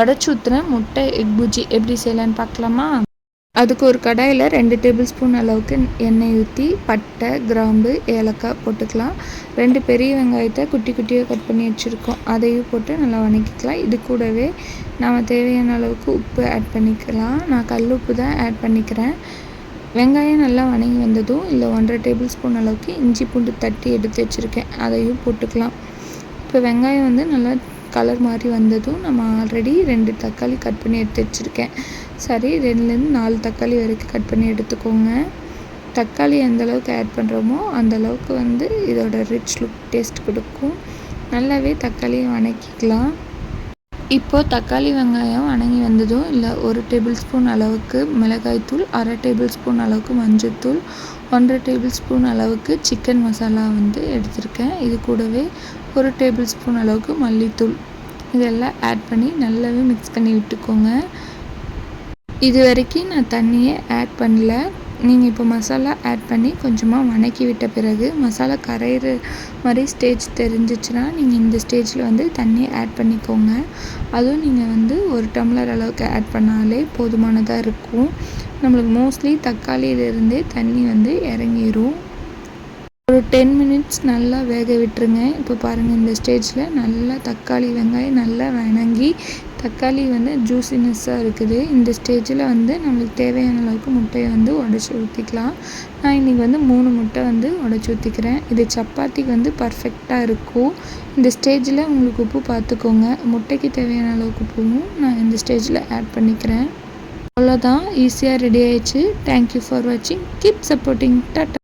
உடச்சி ஊற்றுன முட்டை எக் பூஜி எப்படி செய்யலான்னு பார்க்கலாமா? அதுக்கு ஒரு கடாயில் ரெண்டு டேபிள் ஸ்பூன் அளவுக்கு எண்ணெய் ஊற்றி பட்டை கிராம்பு ஏலக்காய் போட்டுக்கலாம். ரெண்டு பெரிய வெங்காயத்தை குட்டி குட்டியாக கட் பண்ணி வச்சுருக்கோம். அதையும் போட்டு நல்லா வணக்கிக்கலாம். இது கூடவே நாம் தேவையான அளவுக்கு உப்பு ஆட் பண்ணிக்கலாம். நான் கல் உப்பு தான் ஆட் பண்ணிக்கிறேன். வெங்காயம் நல்லா வணங்கி வந்ததும் இல்லை ஒன்றரை டேபிள் ஸ்பூன் அளவுக்கு இஞ்சி பூண்டு தட்டி எடுத்து வச்சுருக்கேன். அதையும் போட்டுக்கலாம். இப்போ வெங்காயம் வந்து நல்லா கலர் மாதிரி வந்ததும் நம்ம ஆல்ரெடி ரெண்டு தக்காளி கட் பண்ணி எடுத்து வச்சுருக்கேன். சரி ரெண்டுலேருந்து நாலு தக்காளி வரைக்கும் கட் பண்ணி எடுத்துக்கோங்க. தக்காளி எந்தளவுக்கு ஆட் பண்ணுறோமோ அந்தளவுக்கு வந்து இதோட ரிச் லுக் டேஸ்ட் கொடுக்கும். நல்லாவே தக்காளியை வணக்கிக்கலாம். இப்போது தக்காளி வெங்காயம் வணங்கி வந்ததும் இல்லை ஒரு டேபிள் ஸ்பூன் அளவுக்கு மிளகாய்த்தூள் அரை டேபிள் ஸ்பூன் அளவுக்கு மஞ்சள்தூள் ஒன்றரை டேபிள் ஸ்பூன் அளவுக்கு சிக்கன் மசாலா வந்து எடுத்திருக்கேன். இது கூடவே ஒரு டேபிள் ஸ்பூன் அளவுக்கு மல்லித்தூள். இதெல்லாம் ஆட் பண்ணி நல்லாவே மிக்ஸ் பண்ணி விட்டுக்கோங்க. இது வரைக்கும் நான் தண்ணியே ஆட் பண்ணல. நீங்கள் இப்போ மசாலா ஆட் பண்ணி கொஞ்சமாக வணக்கி விட்ட பிறகு மசாலா கரையிற மாதிரி ஸ்டேஜ் தெரிஞ்சிச்சுன்னா நீங்கள் இந்த ஸ்டேஜில் வந்து தண்ணியை ஆட் பண்ணிக்கோங்க. அதுவும் நீங்கள் வந்து ஒரு டம்ளர் அளவுக்கு ஆட் பண்ணாலே போதுமானதாக இருக்கும். நம்மளுக்கு மோஸ்ட்லி தக்காளியிலிருந்தே தண்ணி வந்து இறங்கிரும். ஒரு டென் மினிட்ஸ் நல்லா வேக விட்டுருங்க. இப்போ பாருங்கள் இந்த ஸ்டேஜில் நல்லா தக்காளி வெங்காயம் நல்லா வணங்கி தக்காளி வந்து ஜூசினஸ்ஸாக இருக்குது. இந்த ஸ்டேஜில் வந்து நம்மளுக்கு தேவையான அளவுக்கு முட்டையை வந்து உடச்சி ஊற்றிக்கலாம் நான் இன்றைக்கி வந்து மூணு முட்டை வந்து உடச்சி ஊற்றிக்கிறேன் இது சப்பாத்திக்கு வந்து பர்ஃபெக்டாக இருக்கும். இந்த ஸ்டேஜில் உங்களுக்கு உப்பு பார்த்துக்கோங்க முட்டைக்கு தேவையான அளவுக்கு உப்புவும் நான் இந்த ஸ்டேஜில் ஆட் பண்ணிக்கிறேன். அவ்வளோதான் ஈஸியாக ரெடி ஆயிடுச்சு. தேங்க்யூ ஃபார் வாட்சிங் கீப் சப்போர்ட்டிங் டாட்டா